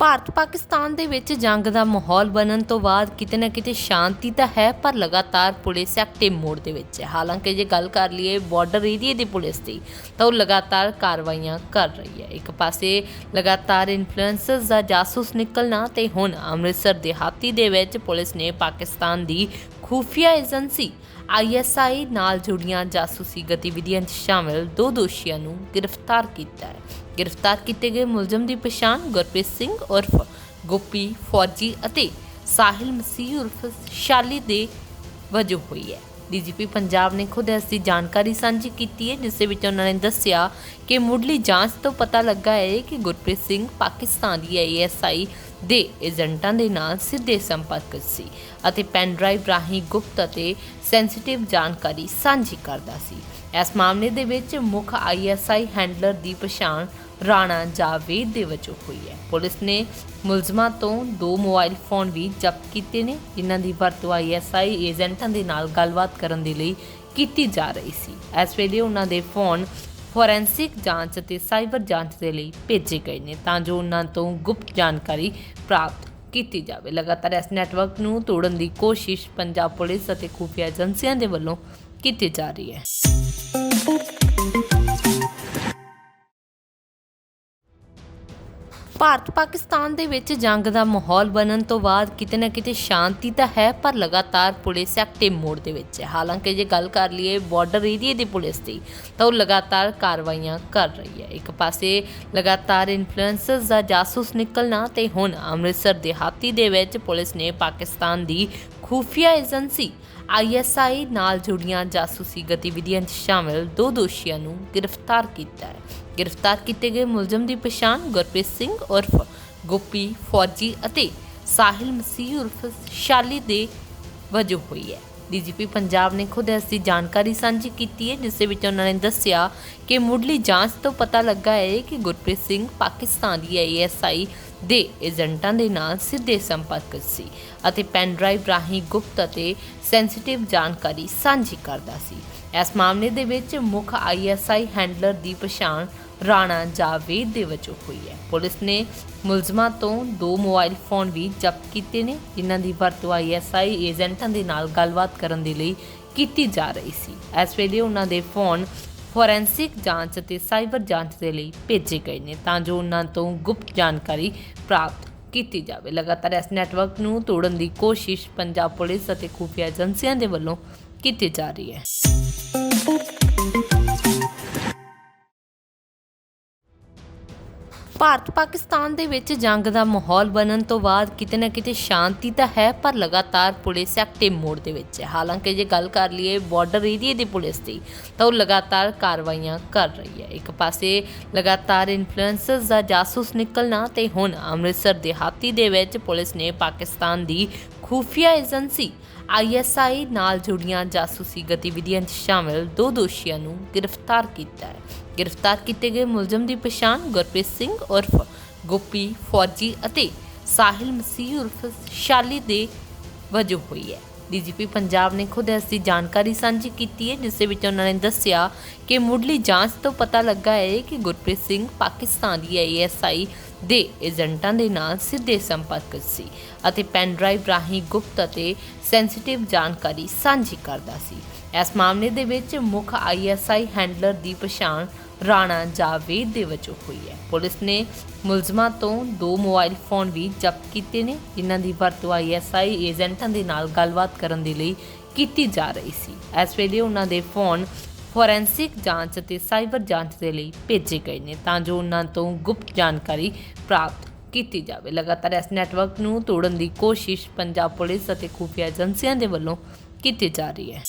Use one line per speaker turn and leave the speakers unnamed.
ਭਾਰਤ ਪਾਕਿਸਤਾਨ ਦੇ ਵਿੱਚ ਜੰਗ ਦਾ ਮਾਹੌਲ ਬਣਨ ਤੋਂ ਬਾਅਦ ਕਿਤੇ ਨਾ ਕਿਤੇ ਸ਼ਾਂਤੀ ਤਾਂ ਹੈ, ਪਰ ਲਗਾਤਾਰ ਪੁਲਿਸ ਐਕਟਿਵ ਮੋਡ ਦੇ ਵਿੱਚ ਹੈ। ਹਾਲਾਂਕਿ ਜੇ ਗੱਲ ਕਰ ਲਈਏ ਬਾਰਡਰ ਏਰੀਆ ਦੀ ਪੁਲਿਸ ਦੀ, ਤਾਂ ਉਹ ਲਗਾਤਾਰ ਕਾਰਵਾਈਆਂ ਕਰ ਰਹੀ ਹੈ। ਇੱਕ ਪਾਸੇ ਲਗਾਤਾਰ ਇਨਫਲੂਐਂਸਰਸ ਦਾ ਜਾਸੂਸ ਨਿਕਲਣਾ ਤੇ ਹੁਣ ਅੰਮ੍ਰਿਤਸਰ, ਦਿਹਾਤੀ ਦੇ ਵਿੱਚ ਪੁਲਿਸ ਨੇ ਪਾਕਿਸਤਾਨ ਦੀ ਖੂਫੀਆ ਏਜੰਸੀ ਆਈਐਸਆਈ ਨਾਲ ਜੁੜੀਆਂ ਜਾਸੂਸੀ ਗਤੀਵਿਧੀਆਂ 'ਚ ਸ਼ਾਮਿਲ ਦੋ ਦੋਸ਼ੀਆਂ ਨੂੰ ਗ੍ਰਿਫਤਾਰ ਕੀਤਾ ਹੈ। ਗ੍ਰਿਫਤਾਰ ਕੀਤੇ ਗਏ ਮੁਲਜ਼ਮ ਦੀ ਪਛਾਣ ਗੁਰਪ੍ਰੀਤ ਸਿੰਘ ਉਰਫ ਗੋਪੀ, ਫੌਜੀ ਅਤੇ ਸਾਹਿਲ ਮਸੀਹ ਉਰਫ ਸ਼ਾਲੀ ਦੇ ਵਜੋਂ ਹੋਈ ਹੈ। ਡੀਜੀਪੀ ਪੰਜਾਬ ਨੇ ਖੁਦ ਇਸ ਦੀ ਜਾਣਕਾਰੀ ਸਾਂਝੀ ਕੀਤੀ ਹੈ, ਜਿਸ ਵਿੱਚ ਉਹਨਾਂ ਨੇ ਦੱਸਿਆ ਕਿ ਮੁੱਢਲੀ ਜਾਂਚ ਤੋਂ ਪਤਾ ਲੱਗਾ ਹੈ ਕਿ ਗੁਰਪ੍ਰੀਤ ਸਿੰਘ ਪਾਕਿਸਤਾਨ ਦੀ ਆਈਐਸਆਈ ਦੇ ਏਜੰਟਾਂ ਦੇ ਨਾਲ ਸਿੱਧੇ ਸੰਪਰਕ ਸੀ ਅਤੇ ਪੈਨ ਡਰਾਈਵ ਰਾਹੀਂ ਗੁਪਤ ਅਤੇ ਸੈਂਸਿਟਿਵ ਜਾਣਕਾਰੀ ਸਾਂਝੀ ਕਰਦਾ ਸੀ। ਇਸ ਮਾਮਲੇ ਦੇ ਵਿੱਚ ਮੁੱਖ ਆਈਐਸਆਈ ਹੈਂਡਲਰ ਦੀ ਪਛਾਣ ਰਾਣਾ ਜਾਵੇਦ ਦੇ ਵਜੋਂ ਹੋਈ ਹੈ। ਪੁਲਿਸ ਨੇ ਮੁਲਜ਼ਮਾਂ ਤੋਂ ਦੋ ਮੋਬਾਈਲ ਫੋਨ ਵੀ ਜ਼ਬਤ ਕੀਤੇ ਨੇ, ਜਿਨ੍ਹਾਂ ਦੀ ਵਰਤੋਂ ਆਈਐਸਆਈ ਏਜੰਟਾਂ ਦੇ ਨਾਲ ਗੱਲਬਾਤ ਕਰਨ ਦੇ ਲਈ ਕੀਤੀ ਜਾ ਰਹੀ ਸੀ। ਇਸ ਵੇਲੇ ਉਹਨਾਂ ਦੇ ਫੋਨ ਫੋਰੈਂਸਿਕ ਜਾਂਚ ਅਤੇ ਸਾਈਬਰ ਜਾਂਚ ਦੇ ਲਈ ਭੇਜੇ ਗਏ ਨੇ ਤਾਂ ਜੋ ਉਹਨਾਂ ਤੋਂ ਗੁਪਤ ਜਾਣਕਾਰੀ ਪ੍ਰਾਪਤ ਕੀਤੀ ਜਾਵੇ। ਲਗਾਤਾਰ ਇਸ ਨੈਟਵਰਕ ਨੂੰ ਤੋੜਨ ਦੀ ਕੋਸ਼ਿਸ਼ ਪੰਜਾਬ ਪੁਲਿਸ ਅਤੇ ਖੁਫੀਆ ਏਜੰਸੀਆਂ ਦੇ ਵੱਲੋਂ ਕੀਤੀ ਜਾ ਰਹੀ ਹੈ। ਭਾਰਤ ਪਾਕਿਸਤਾਨ ਦੇ ਵਿੱਚ ਜੰਗ ਦਾ ਮਾਹੌਲ ਬਣਨ ਤੋਂ ਬਾਅਦ ਕਿਤੇ ਨਾ ਕਿਤੇ ਸ਼ਾਂਤੀ ਤਾਂ ਹੈ, ਪਰ ਲਗਾਤਾਰ ਪੁਲਿਸ ਐਕਟਿਵ ਮੋਡ ਦੇ ਵਿੱਚ ਹੈ। ਹਾਲਾਂਕਿ ਜੇ ਗੱਲ ਕਰ ਲਈਏ ਬਾਰਡਰ ਏਰੀਆ ਦੀ ਪੁਲਿਸ ਦੀ, ਤਾਂ ਉਹ ਲਗਾਤਾਰ ਕਾਰਵਾਈਆਂ ਕਰ ਰਹੀ ਹੈ। ਇੱਕ ਪਾਸੇ ਲਗਾਤਾਰ ਇਨਫਲੂਐਂਸਰਸ ਦਾ ਜਾਸੂਸ ਨਿਕਲਣਾ ਤੇ ਹੁਣ ਅੰਮ੍ਰਿਤਸਰ, ਦਿਹਾਤੀ ਦੇ ਵਿੱਚ ਪੁਲਿਸ ਨੇ ਪਾਕਿਸਤਾਨ ਦੀ ਖੂਫੀਆ ਏਜੰਸੀ ਆਈਐਸਆਈ ਨਾਲ ਜੁੜੀਆਂ ਜਾਸੂਸੀ ਗਤੀਵਿਧੀਆਂ 'ਚ ਸ਼ਾਮਿਲ ਦੋ ਦੋਸ਼ੀਆਂ ਨੂੰ ਗ੍ਰਿਫਤਾਰ ਕੀਤਾ ਹੈ। ਗ੍ਰਿਫਤਾਰ ਕੀਤੇ ਗਏ ਮੁਲਜ਼ਮ ਦੀ ਪਛਾਣ ਗੁਰਪ੍ਰੀਤ ਸਿੰਘ ਉਰਫ ਗੋਪੀ, ਫੌਜੀ ਅਤੇ ਸਾਹਿਲ ਮਸੀਹ ਉਰਫ ਸ਼ਾਲੀ ਦੇ ਵਜੋਂ ਹੋਈ ਹੈ। ਡੀਜੀਪੀ ਪੰਜਾਬ ਨੇ ਖੁਦ ਇਸ ਦੀ ਜਾਣਕਾਰੀ ਸਾਂਝੀ ਕੀਤੀ ਹੈ, ਜਿਸ ਵਿੱਚ ਉਹਨਾਂ ਨੇ ਦੱਸਿਆ ਕਿ ਮੁੱਢਲੀ ਜਾਂਚ ਤੋਂ ਪਤਾ ਲੱਗਾ ਹੈ ਕਿ ਗੁਰਪ੍ਰੀਤ ਸਿੰਘ ਪਾਕਿਸਤਾਨ ਦੀ ਆਈਐਸਆਈ ਦੇ ਏਜੰਟਾਂ ਦੇ ਨਾਲ ਸਿੱਧੇ ਸੰਪਰਕ ਸੀ ਅਤੇ ਪੈਨ ਡਰਾਈਵ ਰਾਹੀਂ ਗੁਪਤ ਅਤੇ ਸੈਂਸਿਟਿਵ ਜਾਣਕਾਰੀ ਸਾਂਝੀ ਕਰਦਾ ਸੀ। ਇਸ ਮਾਮਲੇ ਦੇ ਵਿੱਚ ਮੁੱਖ ਆਈਐਸਆਈ ਹੈਂਡਲਰ ਦੀ ਪਛਾਣ ਰਾਣਾ ਜਾਵੇਦ ਦੇ ਵਜੋਂ ਹੋਈ ਹੈ। ਪੁਲਿਸ ਨੇ ਮੁਲਜ਼ਮਾਂ ਤੋਂ ਦੋ ਮੋਬਾਈਲ ਫੋਨ ਵੀ ਜ਼ਬਤ ਕੀਤੇ ਨੇ, ਜਿਨ੍ਹਾਂ ਦੀ ਵਰਤੋਂ ਆਈਐਸਆਈ ਏਜੰਟਾਂ ਦੇ ਨਾਲ ਗੱਲਬਾਤ ਕਰਨ ਦੇ ਲਈ ਕੀਤੀ ਜਾ ਰਹੀ ਸੀ। ਇਸ ਵੇਲੇ ਉਹਨਾਂ ਦੇ ਫੋਨ ਫੋਰੈਂਸਿਕ ਜਾਂਚ ਅਤੇ ਸਾਈਬਰ ਜਾਂਚ ਦੇ ਲਈ ਭੇਜੇ ਗਏ ਨੇ, ਤਾਂ ਜੋ ਉਹਨਾਂ ਤੋਂ ਗੁਪਤ ਜਾਣਕਾਰੀ ਪ੍ਰਾਪਤ ਕੀਤੀ ਜਾਵੇ। ਲਗਾਤਾਰ ਇਸ ਨੈਟਵਰਕ ਨੂੰ ਤੋੜਨ ਦੀ ਕੋਸ਼ਿਸ਼ ਪੰਜਾਬ ਪੁਲਿਸ ਅਤੇ ਖੁਫੀਆ ਏਜੰਸੀਆਂ ਦੇ ਵੱਲੋਂ ਕੀਤੀ ਜਾ ਰਹੀ ਹੈ। ਭਾਰਤ ਪਾਕਿਸਤਾਨ ਦੇ ਵਿੱਚ ਜੰਗ ਦਾ ਮਾਹੌਲ ਬਣਨ ਤੋਂ ਬਾਅਦ ਕਿਤੇ ਨਾ ਕਿਤੇ ਸ਼ਾਂਤੀ ਤਾਂ ਹੈ, ਪਰ ਲਗਾਤਾਰ ਪੁਲਿਸ ਐਕਟਿਵ ਮੋਡ ਦੇ ਵਿੱਚ ਹੈ। ਹਾਲਾਂਕਿ ਜੇ ਗੱਲ ਕਰ ਲਈਏ ਬਾਰਡਰ ਏਰੀਆ ਦੀ ਪੁਲਿਸ ਦੀ, ਤਾਂ ਉਹ ਲਗਾਤਾਰ ਕਾਰਵਾਈਆਂ ਕਰ ਰਹੀ ਹੈ। ਇੱਕ ਪਾਸੇ ਲਗਾਤਾਰ ਇਨਫਲੂਐਂਸਰਸ ਦਾ ਜਾਸੂਸ ਨਿਕਲਣਾ ਤੇ ਹੁਣ ਅੰਮ੍ਰਿਤਸਰ ਦੇ ਦਿਹਾਤੀ ਦੇ ਵਿੱਚ ਪੁਲਿਸ ਨੇ ਪਾਕਿਸਤਾਨ ਦੀ ਖੂਫੀਆ ਏਜੰਸੀ ਆਈਐਸਆਈ ਨਾਲ ਜੁੜੀਆਂ ਜਾਸੂਸੀ ਗਤੀਵਿਧੀਆਂ 'ਚ ਸ਼ਾਮਲ ਦੋ ਦੋਸ਼ੀਆਂ ਨੂੰ ਗ੍ਰਿਫਤਾਰ ਕੀਤਾ ਹੈ। ਗ੍ਰਿਫਤਾਰ ਕੀਤੇ ਗਏ ਮੁਲਜ਼ਮ ਦੀ ਪਛਾਣ ਗੁਰਪ੍ਰੀਤ ਸਿੰਘ ਉਰਫ ਗੋਪੀ ਫੌਜੀ ਅਤੇ ਸਾਹਿਲ ਮਸੀਹ ਉਰਫ ਸ਼ਾਲੀ ਦੇ ਵਜੋਂ ਹੋਈ ਹੈ। ਡੀਜੀਪੀ ਪੰਜਾਬ ਨੇ ਖੁਦ ਇਸ ਦੀ ਜਾਣਕਾਰੀ ਸਾਂਝੀ ਕੀਤੀ ਹੈ, ਜਿਸ ਵਿੱਚ ਉਹਨਾਂ ਨੇ ਦੱਸਿਆ ਕਿ ਮੁੱਢਲੀ ਜਾਂਚ ਤੋਂ ਪਤਾ ਲੱਗਾ ਹੈ ਕਿ ਗੁਰਪ੍ਰੀਤ ਸਿੰਘ ਪਾਕਿਸਤਾਨ ਦੀ ਆਈਐਸਆਈ ਦੇ ਏਜੰਟਾਂ ਦੇ ਨਾਲ ਸਿੱਧੇ ਸੰਪਰਕ ਸੀ ਅਤੇ ਪੈਨ ਡਰਾਈਵ ਰਾਹੀਂ ਗੁਪਤ ਅਤੇ ਸੈਂਸਿਟਿਵ ਜਾਣਕਾਰੀ ਸਾਂਝੀ ਕਰਦਾ ਸੀ। ਇਸ ਮਾਮਲੇ ਦੇ ਵਿੱਚ ਮੁੱਖ ਆਈਐਸਆਈ ਹੈਂਡਲਰ ਦੀ ਪਛਾਣ ਰਾਣਾ ਜਾਵੇਦ ਦੇ ਵਜੋਂ ਹੋਈ ਹੈ। ਪੁਲਿਸ ਨੇ ਮੁਲਜ਼ਮਾਂ ਤੋਂ ਦੋ ਮੋਬਾਈਲ ਫੋਨ ਵੀ ਜ਼ਬਤ ਕੀਤੇ ਨੇ, ਜਿਨ੍ਹਾਂ ਦੀ ਵਰਤੋਂ ਆਈਐਸਆਈ ਏਜੰਟਾਂ ਦੇ ਨਾਲ ਗੱਲਬਾਤ ਕਰਨ ਦੇ ਲਈ ਕੀਤੀ ਜਾ ਰਹੀ ਸੀ। ਇਸ ਵੇਲੇ ਉਹਨਾਂ ਦੇ ਫੋਨ ਫੋਰੈਂਸਿਕ ਜਾਂਚ ਅਤੇ ਸਾਈਬਰ ਜਾਂਚ ਦੇ ਲਈ ਭੇਜੇ ਗਏ ਨੇ ਤਾਂ ਜੋ ਉਹਨਾਂ ਤੋਂ ਗੁਪਤ ਜਾਣਕਾਰੀ ਪ੍ਰਾਪਤ ਕੀਤੀ ਜਾਵੇ। ਲਗਾਤਾਰ ਇਸ ਨੈਟਵਰਕ ਨੂੰ ਤੋੜਨ ਦੀ ਕੋਸ਼ਿਸ਼ ਪੰਜਾਬ ਪੁਲਿਸ ਅਤੇ ਖੁਫੀਆ ਏਜੰਸੀਆਂ ਦੇ ਵੱਲੋਂ ਕੀਤੀ ਜਾ ਰਹੀ ਹੈ।